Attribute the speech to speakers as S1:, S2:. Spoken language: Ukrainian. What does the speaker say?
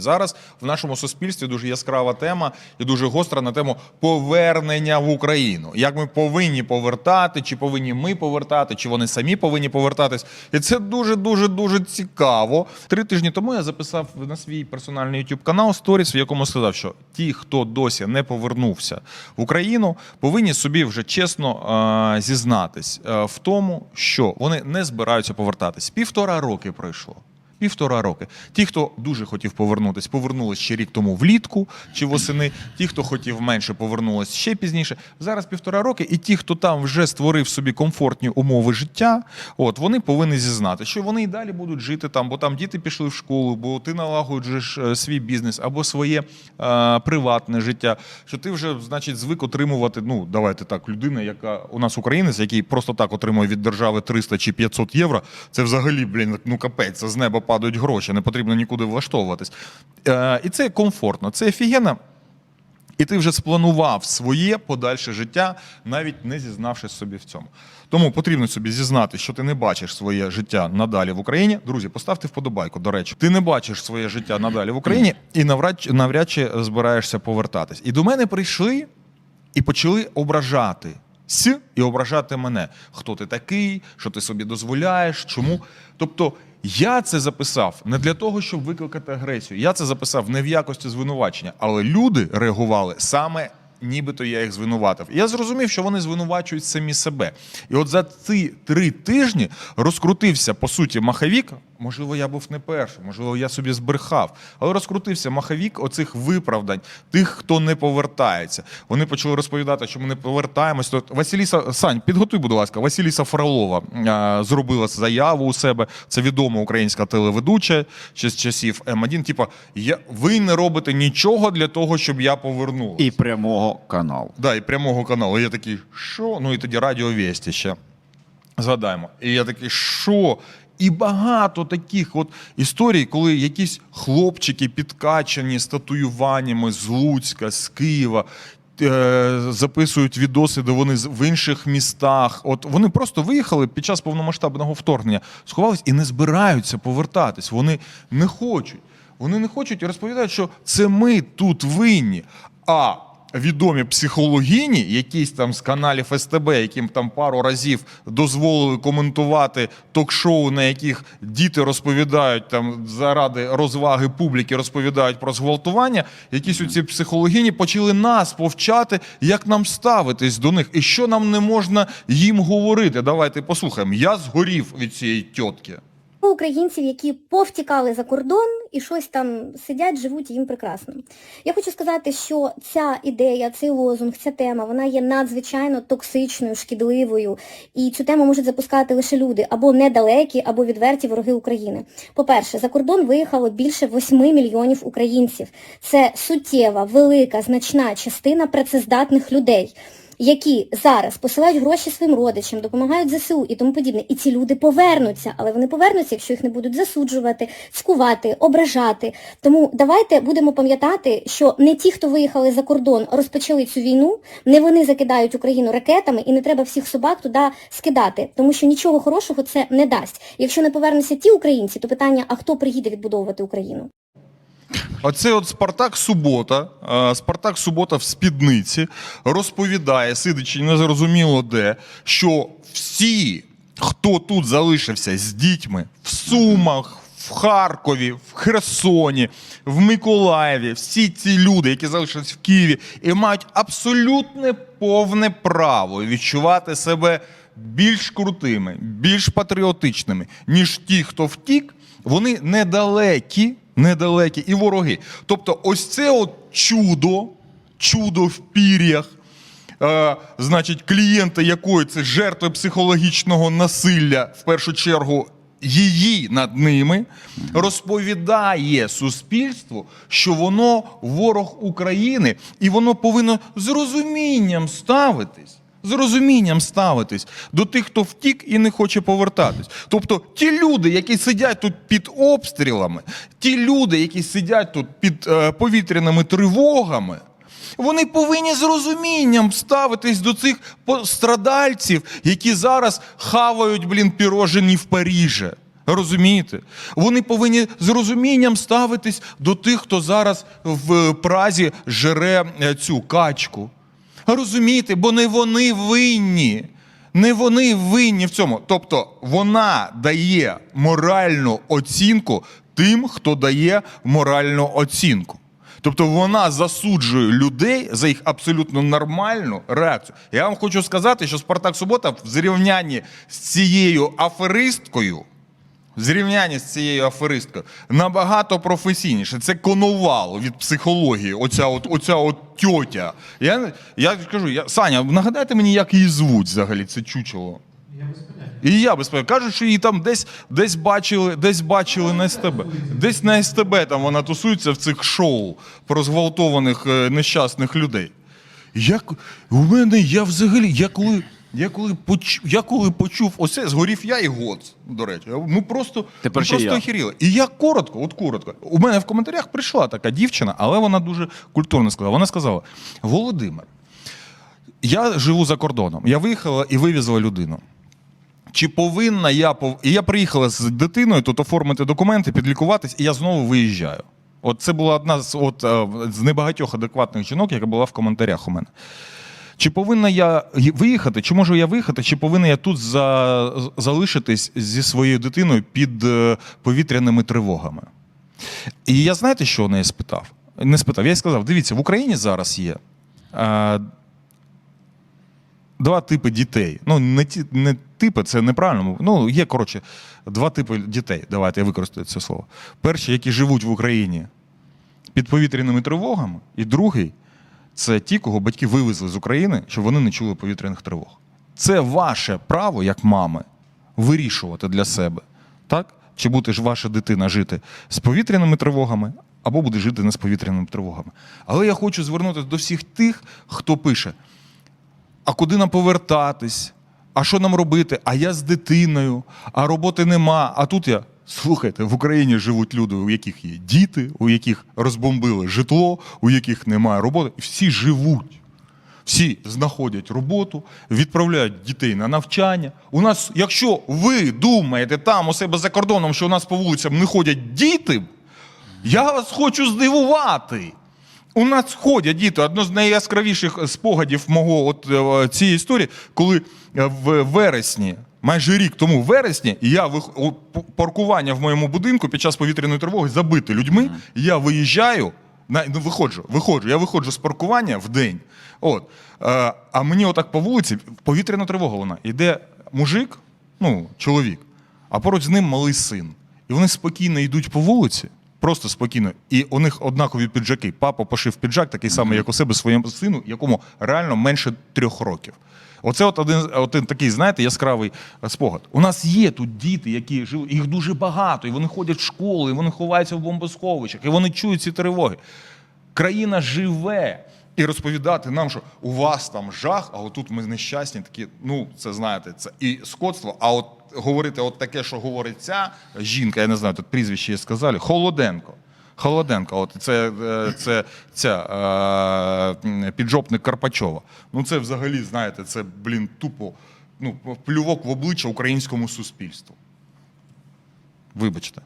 S1: Зараз в нашому суспільстві дуже яскрава тема і дуже гостра на тему повернення в Україну. Як ми повинні повертати, чи повинні ми повертати, чи вони самі повинні повертатись. І це дуже дуже дуже цікаво. Три тижні тому я записав на свій персональний YouTube канал сторіс, в якому сказав, що ті, хто досі не повернувся в Україну, повинні собі вже чесно е, зізнатись е, в тому, що вони не збираються повертатись. Півтора роки пройшло. Півтора роки. Ті, хто дуже хотів повернутись, повернулись ще рік тому влітку чи восени. Ті, хто хотів менше, повернулись ще пізніше. Зараз півтора роки, і ті, хто там вже створив собі комфортні умови життя, от вони повинні зізнати, що вони і далі будуть жити там, бо там діти пішли в школу, бо ти налагоджуєш е, свій бізнес або своє е, приватне життя. Що ти вже, значить, звик отримувати. Ну, давайте так, людина, яка у нас українець, який просто так отримує від держави 300 чи 500 євро. Це взагалі, блін, ну капець, це з неба падають гроші, не потрібно нікуди влаштовуватись. Е, і це комфортно, це офігенно. І ти вже спланував своє подальше життя, навіть не зізнавшись собі в цьому. Тому потрібно собі зізнати, що ти не бачиш своє життя надалі в Україні. Друзі, поставте вподобайку. До речі, ти не бачиш своє життя надалі в Україні і навряд, навряд чи збираєшся повертатись. І до мене прийшли і почали ображати. С і ображати мене. Хто ти такий, що ти собі дозволяєш, чому? Тобто я це записав не для того, щоб викликати агресію. Я це записав не в якості звинувачення, але люди реагували саме. Нібито я їх звинуватив. І Я зрозумів, що вони звинувачують самі себе. І от за ці три тижні розкрутився по суті маховік. Можливо, я був не перший, можливо, я собі збрехав. Але розкрутився маховік оцих виправдань, тих, хто не повертається. Вони почали розповідати, що ми не повертаємось. То Василіса Сань, підготуй, будь ласка, Василіса Фролова а, зробила заяву у себе. Це відома українська телеведуча ще з часів М1. Типа, я ви не робите нічого для того, щоб я повернувся.
S2: І прямого каналу.
S1: Да, і прямого каналу. Я такий, що? Ну і тоді Радіо Вєсті ще. Згадаємо. І я такий, що? І багато таких от історій, коли якісь хлопчики підкачані з татуюваннями з Луцька, з Києва. е, Записують відоси, де вони в інших містах. От вони просто виїхали під час повномасштабного вторгнення, сховались і не збираються повертатись. Вони не хочуть. Вони не хочуть і розповідають, що це ми тут винні. А відомі психологині, якісь там з каналів СТБ, яким там пару разів дозволили коментувати ток-шоу, на яких діти розповідають там заради розваги публіки, розповідають про зґвалтування. Якісь оці психологині почали нас повчати, як нам ставитись до них, і що нам не можна їм говорити. Давайте послухаємо. Я згорів від цієї тітки.
S3: Українців, які повтікали за кордон і щось там сидять, живуть їм прекрасно. Я хочу сказати, що ця ідея, цей лозунг, ця тема, вона є надзвичайно токсичною, шкідливою, і цю тему можуть запускати лише люди або недалекі, або відверті вороги України. По-перше, за кордон виїхало більше 8 мільйонів українців. Це суттєва, велика, значна частина працездатних людей які зараз посилають гроші своїм родичам, допомагають ЗСУ і тому подібне. І ці люди повернуться, але вони повернуться, якщо їх не будуть засуджувати, цькувати, ображати. Тому давайте будемо пам'ятати, що не ті, хто виїхали за кордон, розпочали цю війну, не вони закидають Україну ракетами, і не треба всіх собак туди скидати, тому що нічого хорошого це не дасть. Якщо не повернуться ті українці, то питання, а хто приїде відбудовувати Україну?
S1: Оце от Спартак Субота, е, Спартак Субота в спідниці розповідає, сидячи незрозуміло де, що всі, хто тут залишився з дітьми в Сумах, в Харкові, в Херсоні, в Миколаєві, всі ці люди, які залишились в Києві, і мають абсолютне повне право відчувати себе більш крутими, більш патріотичними, ніж ті, хто втік, вони недалекі, недалекі і вороги. Тобто, ось це от чудо, чудо в пір'ях. Е, значить, клієнти якої це жертви психологічного насилля, в першу чергу, її над ними, розповідає суспільству, що воно ворог України, і воно повинно з розумінням ставитись. З розумінням ставитись до тих, хто втік і не хоче повертатись. Тобто ті люди, які сидять тут під обстрілами, ті люди, які сидять тут під е, повітряними тривогами, вони повинні з розумінням ставитись до цих пострадальців, які зараз хавають, блін, пірожені в Парижі. Розумієте? Вони повинні з розумінням ставитись до тих, хто зараз в Празі жере е, цю качку. Розумієте, бо не вони винні. Не вони винні в цьому. Тобто вона дає моральну оцінку тим, хто дає моральну оцінку. Тобто вона засуджує людей за їх абсолютно нормальну реакцію. Я вам хочу сказати, що Спартак Субота в зрівнянні з цією аферисткою в зрівнянні з цією аферисткою набагато професійніше. Це коновал від психології. Оця от, оця от тьотя. Я, я кажу, я, Саня, нагадайте мені, як її звуть взагалі, це чучело. І я без. Кажуть, що її там десь, десь бачили, десь бачили на СТБ. Десь на СТБ там вона тусується в цих шоу про зґвалтованих е, нещасних людей. Як у мене я взагалі, я коли, я коли, поч, я коли почув оце, згорів я і год, до речі. Ми просто,
S2: Тепер
S1: ми
S2: ще
S1: просто
S2: я.
S1: охеріли. І я коротко, от коротко. У мене в коментарях прийшла така дівчина, але вона дуже культурно сказала. Вона сказала: Володимир, я живу за кордоном. Я виїхала і вивезла людину. Чи повинна я пов... І я приїхала з дитиною тут оформити документи, підлікуватись, і я знову виїжджаю. От це була одна з, от, е, з небагатьох адекватних жінок, яка була в коментарях у мене. Чи повинна я виїхати, чи можу я виїхати, чи повинна я тут за... залишитись зі своєю дитиною під е, повітряними тривогами? І я знаєте, що у неї спитав? Не спитав. Я їй сказав: дивіться, в Україні зараз є е, два типи дітей. Ну, не, не типи, це неправильно. Ну, є, коротше, два типи дітей. Давайте я використаю це слово. Перші, які живуть в Україні під повітряними тривогами, і другий це ті, кого батьки вивезли з України, щоб вони не чули повітряних тривог. Це ваше право, як мами, вирішувати для себе, так? Чи буде ж ваша дитина жити з повітряними тривогами, або буде жити не з повітряними тривогами. Але я хочу звернутися до всіх тих, хто пише: а куди нам повертатись? А що нам робити? А я з дитиною, а роботи нема. А тут я. Слухайте, в Україні живуть люди, у яких є діти, у яких розбомбили житло, у яких немає роботи. Всі живуть. Всі знаходять роботу, відправляють дітей на навчання. У нас, якщо ви думаєте там у себе за кордоном, що у нас по вулицям не ходять діти, я вас хочу здивувати. У нас ходять діти. Одно з найяскравіших спогадів мого от е, цієї історії, коли е, в вересні, майже рік тому в вересні, я паркування в моєму будинку під час повітряної тривоги забите людьми. Я виїжджаю. На, ну, виходжу, виходжу. Я виходжу з паркування в день. От. Е, а мені отак по вулиці повітряна тривога вона. Іде мужик, ну, чоловік, а поруч з ним малий син. І вони спокійно йдуть по вулиці, просто спокійно. І у них однакові піджаки. Папа пошив піджак, такий самий, як у себе своєму сину, якому реально менше трьох років. Оце от один, один такий, знаєте, яскравий е, спогад. У нас є тут діти, які живуть, їх дуже багато, і вони ходять в школи, і вони ховаються в бомбосховищах, і вони чують ці тривоги. Країна живе. І розповідати нам, що у вас там жах, а отут ми нещасні, такі, ну, це знаєте, це і скотство. А от говорити от таке, що говорить ця жінка, я не знаю, тут прізвище її сказали, Холоденко. Холоденко, от це, е, це ця е, піджопник Карпачова. Ну це взагалі, знаєте, це, блін, тупо ну, плювок в обличчя українському суспільству. Вибачте.